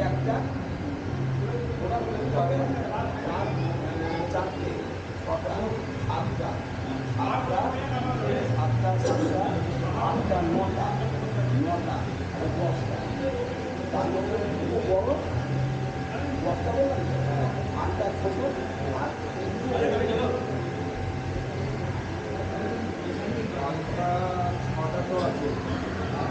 একটা ওরা তবে চারটে ছটা আটটা আটটা সাতটা সাতটা আটটা নটা নটা আর দশটা তার মধ্যে বড় দশটা আটটা ছোটো আর আটটা